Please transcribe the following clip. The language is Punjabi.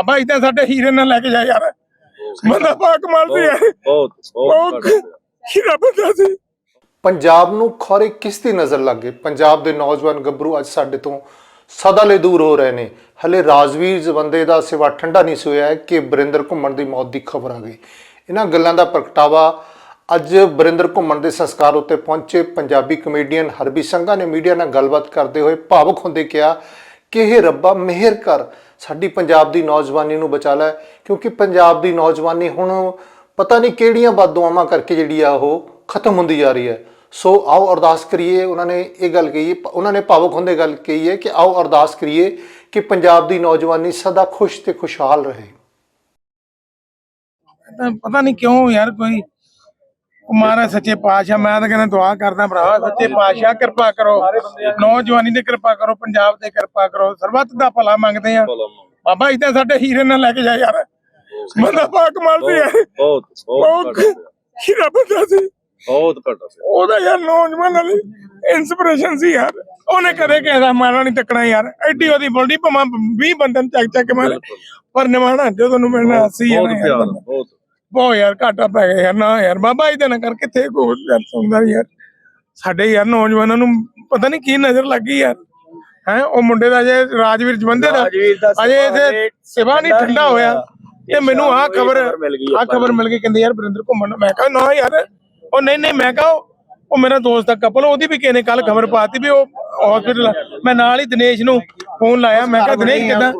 ਬਾਬਾ ਇਦਾਂ ਸਾਡੇ ਹੀਰੇ ਨਾਲ ਲੈ ਕੇ ਜਾ ਯਾਰ। ਬੰਦਾ ਪਾ ਕਮਾਲ ਦੀ ਹੈ ਬਹੁਤ ਬਹੁਤ ਹੀਰਾ ਬੰਦਾ ਸੀ। ਪੰਜਾਬ ਨੂੰ ਖੌਰੇ ਕਿਸ ਦੀ ਨਜ਼ਰ ਲੱਗ ਗਈ? ਪੰਜਾਬ ਦੇ ਨੌਜਵਾਨ ਗੱਭਰੂ ਅੱਜ ਸਾਡੇ ਤੋਂ ਸਦਾ ਲਈ ਦੂਰ ਹੋ ਰਹੇ ਨੇ। ਹਲੇ ਰਾਜਵੀਰ ਜ਼ਬੰਦੇ ਦਾ ਸਿਵਾ ਠੰਡਾ ਨਹੀਂ ਸੋਇਆ ਹੈ ਕਿ ਬਰਿੰਦਰ ਘੁੰਮਣ ਦੀ ਮੌਤ ਦੀ ਖਬਰ ਆ ਗਈ। ਇਹਨਾਂ ਗੱਲਾਂ ਦਾ ਪ੍ਰਗਟਾਵਾ ਅੱਜ ਬਰਿੰਦਰ ਘੁੰਮਣ ਦੇ ਸੰਸਕਾਰ ਉੱਤੇ ਪਹੁੰਚੇ ਪੰਜਾਬੀ ਕਮੇਡੀਅਨ ਹਰਬੀ ਸੰਘਾ ਨੇ ਮੀਡੀਆ ਨਾਲ ਗੱਲਬਾਤ ਕਰਦੇ ਹੋਏ ਭਾਵੁਕ ਹੁੰਦੇ ਕਿਹਾ ਕਿ ਇਹ ਰੱਬਾ ਮਿਹਰ ਕਰ ਸਾਡੀ ਪੰਜਾਬ ਦੀ ਨੌਜਵਾਨੀ ਨੂੰ ਬਚਾ ਲੈ, ਕਿਉਂਕਿ ਪੰਜਾਬ ਦੀ ਨੌਜਵਾਨੀ ਹੁਣ ਪਤਾ ਨਹੀਂ ਕਿਹੜੀਆਂ ਬਦਦੁਆਵਾਂ ਕਰਕੇ ਜਿਹੜੀ ਆ ਉਹ ਖਤਮ ਹੁੰਦੀ ਜਾ ਰਹੀ ਹੈ। ਸੋ ਆਓ ਅਰਦਾਸ ਕਰੀਏ, ਉਹਨਾਂ ਨੇ ਇਹ ਗੱਲ ਕਹੀ, ਉਹਨਾਂ ਨੇ ਭਾਵੁਕ ਹੁੰਦੇ ਗੱਲ ਕਹੀ ਹੈ ਕਿ ਆਓ ਅਰਦਾਸ ਕਰੀਏ ਕਿ ਪੰਜਾਬ ਦੀ ਨੌਜਵਾਨੀ ਸਦਾ ਖੁਸ਼ ਤੇ ਖੁਸ਼ਹਾਲ ਰਹੇ। ਪਤਾ ਨਹੀਂ ਕਿਉਂ ਯਾਰ ਕੋਈ ਕੁਮਾਰਾ ਸੱਚੇ ਪਾਤਸ਼ਾਹ ਮੈਂ ਤਾਂ ਕਹਿੰਦਾ ਦੁਆ ਕਰਦਾ ਭਰਾ ਸੱਚੇ ਪਾਤਸ਼ਾਹ ਕਿਰਪਾ ਕਰੋ। ਨੌਜਵਾਨੀ ਤੇ ਕਿਰਪਾ ਕਰੋ ਪੰਜਾਬ ਤੇ ਕਿਰਪਾ ਕਰੋ। ਸਰਬੱਤ ਦਾ ਭਲਾ ਮੰਗਦੇ ਆ। ਬਾਬਾ ਇਦਾਂ ਸਾਡੇ ਹੀਰੇ ਨਾਲ ਲੈ ਕੇ ਜਾ ਯਾਰ। ਬੰਦਾ ਪਾ ਕਮਾਲ ਦੀ ਹੈ ਬਹੁਤ ਬਹੁਤ ਹੀਰਾ ਬੰਦਾ ਸੀ। ਬਹੁਤ ਘਟਾ ਸੀ। ਉਹਦਾ ਯਾਰ ਨੌਜਵਾਨ ਵਾਲੀ ਇਨਸਪੀਰੇਸ਼ਨ ਸੀ ਯਾਰ। ਉਹਨੇ ਕਦੇ ਦਾ ਮਾਰਾ ਨਹੀਂ ਤੱਕਣਾ ਯਾਰ। ਐਡੀ ਉਹਦੀ ਬੋਲਦੀ ਭਮਾ 20 ਬੰਦਨ ਚੱਕ ਚੱਕ ਮਾਰੇ ਪਰ ਨਿਮਾਣਾ ਜਦੋਂ ਨੂੰ ਮਿਲਣਾ ਸੀ ਯਾਰ। ਬਹੁਤ। ਬਹੁਤ ਯਾਰ ਘਾਟਾ ਪੈ ਗਿਆ ਯਾਰ ਨਾ ਯਾਰ ਬਾਬਾ ਇਹਦੇ ਨਾਲ ਕਰ ਕਿੱਥੇ ਕੋਈ ਯਾਰ ਸੁਣਦਾ ਯਾਰ। ਸਾਡੇ ਯਾਰ ਨੌਜਵਾਨਾਂ ਨੂੰ ਪਤਾ ਨਹੀਂ ਕੀ ਨਜ਼ਰ ਲੱਗੀ ਯਾਰ। ਹੈ ਉਹ ਮੁੰਡੇ ਦਾ ਜੇ ਰਾਜਵੀਰ ਜਵੰਦੇ ਦਾ ਅਜੇ ਇਹਦੇ ਸਿਵਾ ਨਹੀਂ ਠੰਡਾ ਹੋਇਆ। ਤੇ ਮੈਨੂੰ ਆਹ ਖਬਰ ਆਹ ਖਬਰ ਮਿਲ ਗਈ ਕਹਿੰਦੇ ਯਾਰ ਬਰਿੰਦਰ ਘੁੰਮਣ। ਮੈਂ ਕਿਹਾ ਨਾ ਯਾਰ ਉਹ ਨਹੀਂ ਨਹੀਂ ਮੈਂ ਕਿਹਾ ਉਹ- ਮੇਰਾ ਦੋਸਤ ਦਾ ਕਪਲ ਉਹਦੀ ਵੀ ਕਿਸੇ ਨੇ ਕੱਲ ਖਬਰ ਪਾਤੀ ਵੀ ਉਹ ਹਸਪੀਟਲ ਮੈਂ ਨਾਲ ਹੀ ਦਿਨੇਸ਼ ਨੂੰ ਫੋਨ ਲਾਇਆ। ਮੈਂ ਕਿਹਾ ਦਿਨੇਸ਼ ਕਿਦਾਂ?